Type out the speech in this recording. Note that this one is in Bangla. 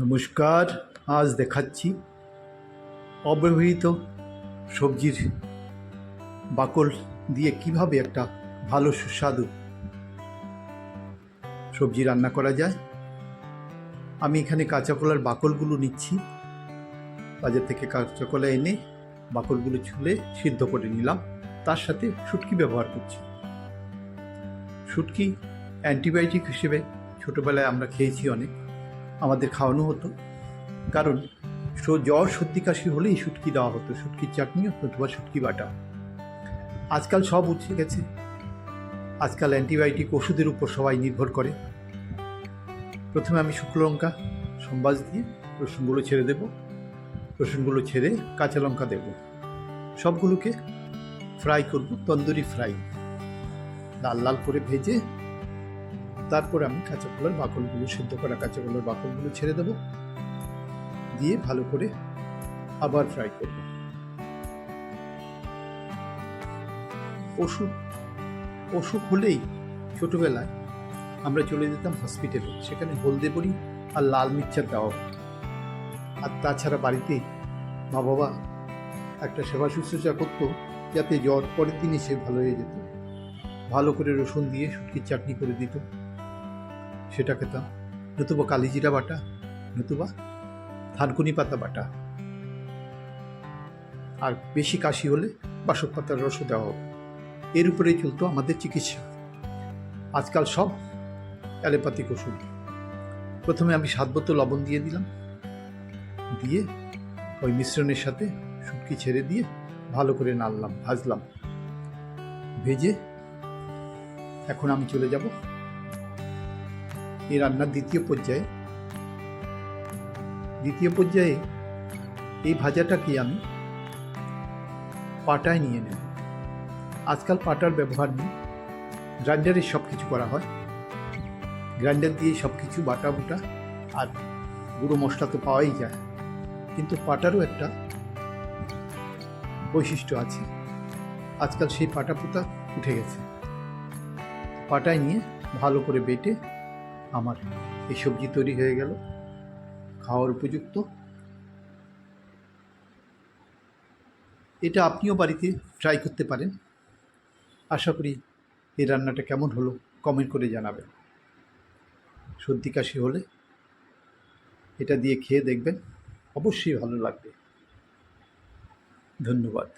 নমস্কার, আজ দেখাচ্ছি অব্যবহৃত সবজির বাকল দিয়ে কীভাবে একটা ভালো সুস্বাদু সবজি রান্না করা যায়। আমি এখানে কাঁচা কলার বাকলগুলো নিচ্ছি। বাজার থেকে কাঁচা কলা এনে বাকলগুলো ছুলে সিদ্ধ করে নিলাম। তার সাথে শুটকি ব্যবহার করছি। শুটকি অ্যান্টিবায়োটিক হিসেবে ছোটোবেলায় আমরা খেয়েছি অনেক। আমাদের খাওয়ানো হতো। কারণ জ্বর, সর্দি, কাশি হলেই শুটকি দেওয়া হতো। শুটকির চাটনি অথবা শুটকি বাটা। আজকাল সব উঠে গেছে। আজকাল অ্যান্টিবায়োটিক ওষুধের উপর সবাই নির্ভর করে। প্রথমে আমি শুকনো লঙ্কা, সম্বাস দিয়ে রসুনগুলো ছেড়ে দেব। রসুনগুলো ছেড়ে কাঁচা লঙ্কা দেব। সবগুলোকে ফ্রাই করব, তন্দুরি ফ্রাই। লাল লাল করে ভেজে তারপর আমি কাঁচা কলার বাকলগুলো, সিদ্ধ করা কাঁচা কলার বাকলগুলো ছেড়ে দেবো। দিয়ে ভালো করে আবার ফ্রাই করব। অসুখ অসুখ হলেই ছোটবেলায় আমরা চলে যেতাম হসপিটালে সেখানে হলদে বড়ি আর লাল মিরচার দেওয়া হতো। আর তাছাড়া বাড়িতে মা বাবা একটা সেবা শুশ্রূষা করতো যাতে জ্বর পরের দিনই সে ভালো হয়ে যেত। ভালো করে রসুন দিয়ে শুটকির চাটনি করে দিত। সেটা খেতাম। নতুবা কালিজিরা বাটা, নতুবা থানকুনি পাতা বাটা। আর বেশি কাশি হলে বাসক পাতার রসও দেওয়া হবে। এর উপরেই চলতো আমাদের চিকিৎসা। আজকাল সব অ্যালোপ্যাথিক ওষুধ। প্রথমে আমি সাত বোতল লবণ দিয়ে দিলাম। দিয়ে ওই মিশ্রণের সাথে শুটকি ছেড়ে দিয়ে ভালো করে নাড়লাম, ভাজলাম। ভেজে এখন আমি চলে যাব এই রান্নার দ্বিতীয় পর্যায়ে। দ্বিতীয় পর্যায়ে এই ভাজাটাকে আমি পাটায় নিয়ে নেব। আজকাল পাটার ব্যবহার নেই। গ্রাইন্ডারে সব কিছু করা হয়। গ্রাইন্ডার দিয়ে সব কিছু বাটা বুটা আর গুঁড়ো মশলা তো পাওয়াই যায়। কিন্তু পাটারও একটা বৈশিষ্ট্য আছে। আজকাল সেই পাটা পুতা উঠে গেছে। পাটায় নিয়ে ভালো করে বেটে আমার এই সবজি তৈরি হয়ে গেল। খাওয়ার উপযুক্ত। এটা আপনিও বাড়িতে ট্রাই করতে পারেন। আশা করি এই রান্নাটা কেমন হলো কমেন্ট করে জানাবেন। সর্দি কাশি হলে এটা দিয়ে খেয়ে দেখবেন। অবশ্যই ভালো লাগবে। ধন্যবাদ।